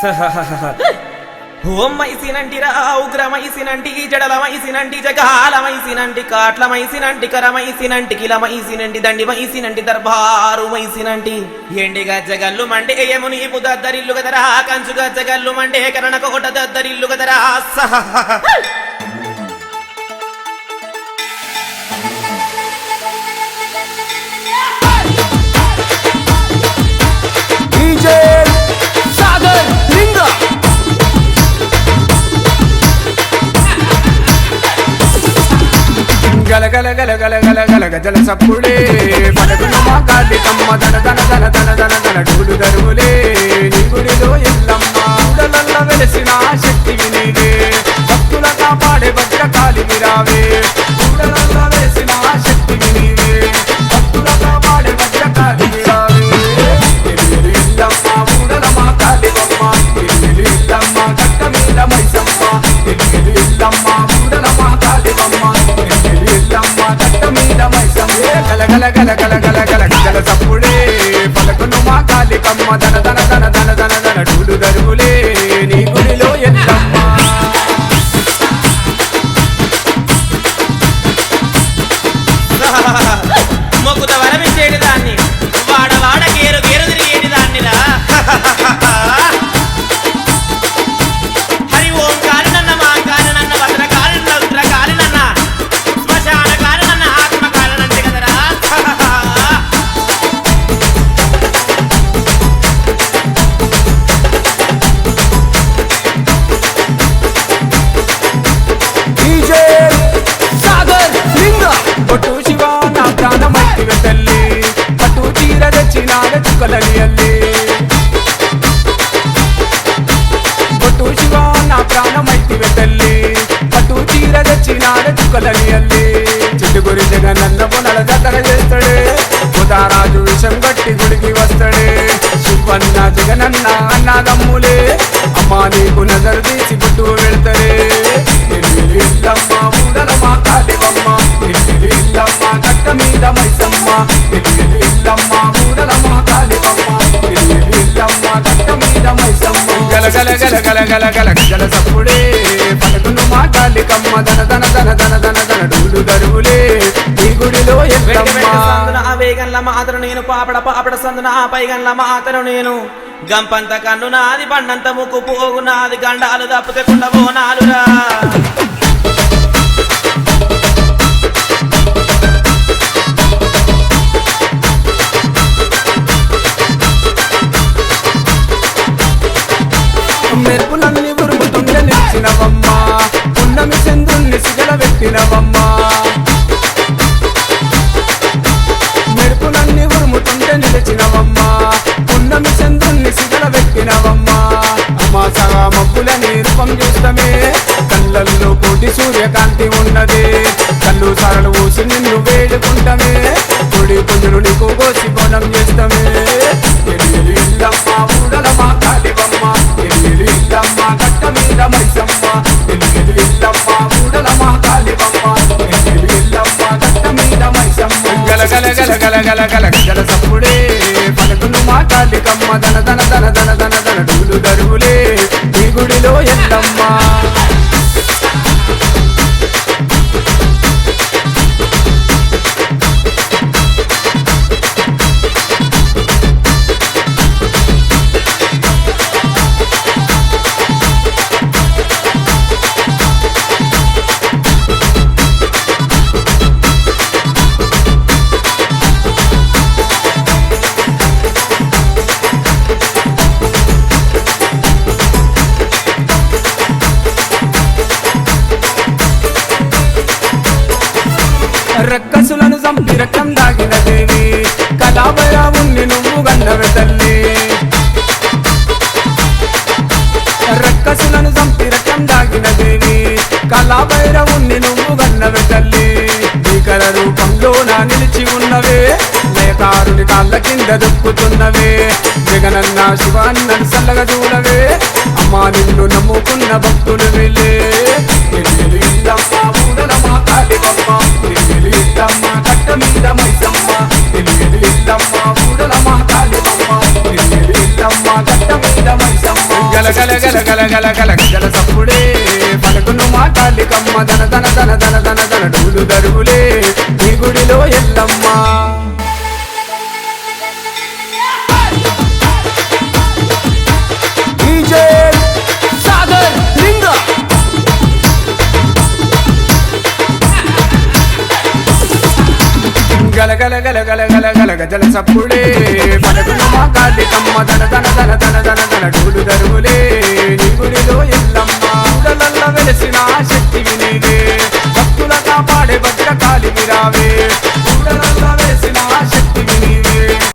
ఓమైసినంటిరా ఉగ్రమైసినంటి జడలమైసినంటి జగాలమైసినంటి కాట్లమైసినంటి కరమైసినంటి కిలమైసినంటి దండిమైసినంటి దర్బారు మైసినంటి ఎండి గజ్జగల్లు Monday యముని దద్దరిల్లు గదరా కంచు గజ్జగల్లు Monday కరణ దద్దరిల్లు గదరా సహ గల గల గల గజల సప్పుడే. పలుకును మా కాలి కమ్మ దన దన దన దన దన దన డూలు దరువులే. నీ గుడిలో ఎల్లమ్మ ఉడలల్ల భక్తుల కాపాడే భద్రకాలి విరావే. ఉడలల్ల గల గల గల గల గల తప్పుడే పలకును మా కాలి కమ్మ దన దన దన దన దన దన డూడు దరువులే. నీ గుడిలో ఎల్లమ్మ. మొక్కుతావా? తెచ్చినాడ చుక్కలని అల్లి చిట్టుగురి జగనన్న పొనల జాతర చేస్తాడే ఉదారాజు విషం కట్టి గుడికి వస్తాడే సుబ్బన్న జగనన్న అన్నదమ్ములే అమ్మా నీకు నజరు తీసి పుట్టు వెళ్తారే ఇల్లమ్మ ఊడలమ్మ కాలివమ్మ ఇల్లమ్మ కట్ట మీద మైసమ్మ ఇల్లమ్మ కాలివమ్మ ఇల్లమ్మ కట్ట మీద మైసమ్మ గల గల గల గల గల గల గల సప్పుడే పలుకును మా కాలికమ్మ దన దన దన దన దన దన డూలు గుడిలో నేను పాపడ పాపడ సందున ఆ పైగంల మాతను నేను. గంపంత కన్ను నాది పండంత ముక్కు పోగు నాది గండాలు తప్పితే కుండవో సూర్యకాంతి ఉన్నది. కళ్ళు సరలు ఊసి నిన్ను వేడుకుంటమే. కొడి పుంజులు నీకు కోసి కోణం చేస్తామే. ఇల్లమ్మ ఊడలమ్మ కాలివమ్మ ఇల్లమ్మ కట్ట మీద మైసమ్మ. ఎల్లి ఇల్లమ్మ ఊడలమ్మ కాలివమ్మ ఇల్లమ్మ కట్ట మీద మైసమ్మ. గల గల గల గల గల గల గల సప్పుడే పలుకును మా కమ్మ దన దన దన దన రక్కసులను దాగిన దేవి. కళాభయావుణ్ణి నువ్వు గన్నవె తల్లి. రక్కసులను సంపిరకం దాగిన దేవి. కళాభైరవుణ్ణి నువ్వు గన్నవె తల్లి. భీకర రూపంలో నా నిలిచి ఉన్నవే. నేతారుని కాళ్ళ కింద దుక్కుతున్నవే. జగనన్న శివాన్నను సల్లగా చూడవే. అమ్మా నిన్ను నమ్ముకున్న భక్తులు వెళ్ళే. గల గల గల గజల సప్పుడే పలుకును మా కాళికమ్మ ధన ధన ధన ధన ధన ధన డూలు దరువులే నీ గుడిలో గల గల గల గల గల గజల సప్పుడే పలుకును మా కాళికమ్మ దన దన దన దన దన దన డూలు దరువులే నీ గుడిలో ఎల్లమ్మ ఉడలల్ల వెలిసిన శక్తి వినేదే. భక్తుల కాపాడే భద్రకాళి విరావే ఉడలల్ల వెలిసిన